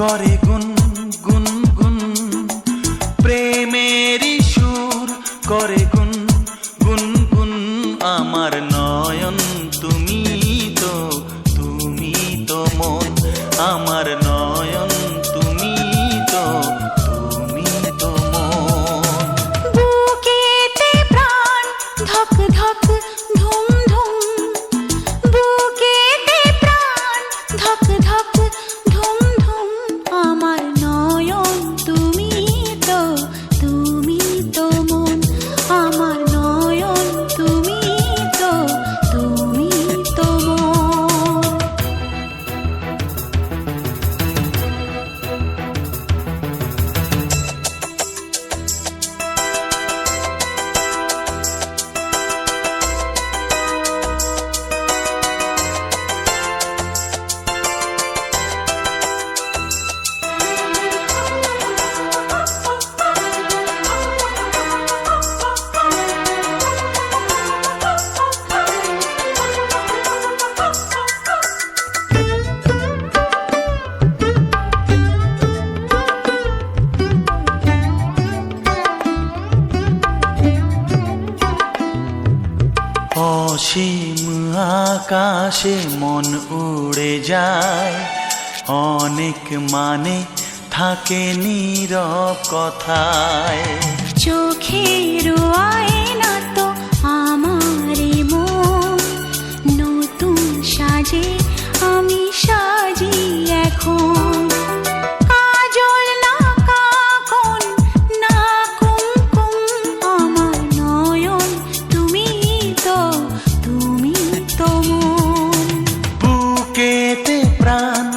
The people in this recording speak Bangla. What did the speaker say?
করে গুন গুন গুন। প্রেমেরই সুর করে অসীম আকাশে মন উড়ে যায়। অনেক মানে থাকে নীরব কথায়। চোখের আয় প্রাণ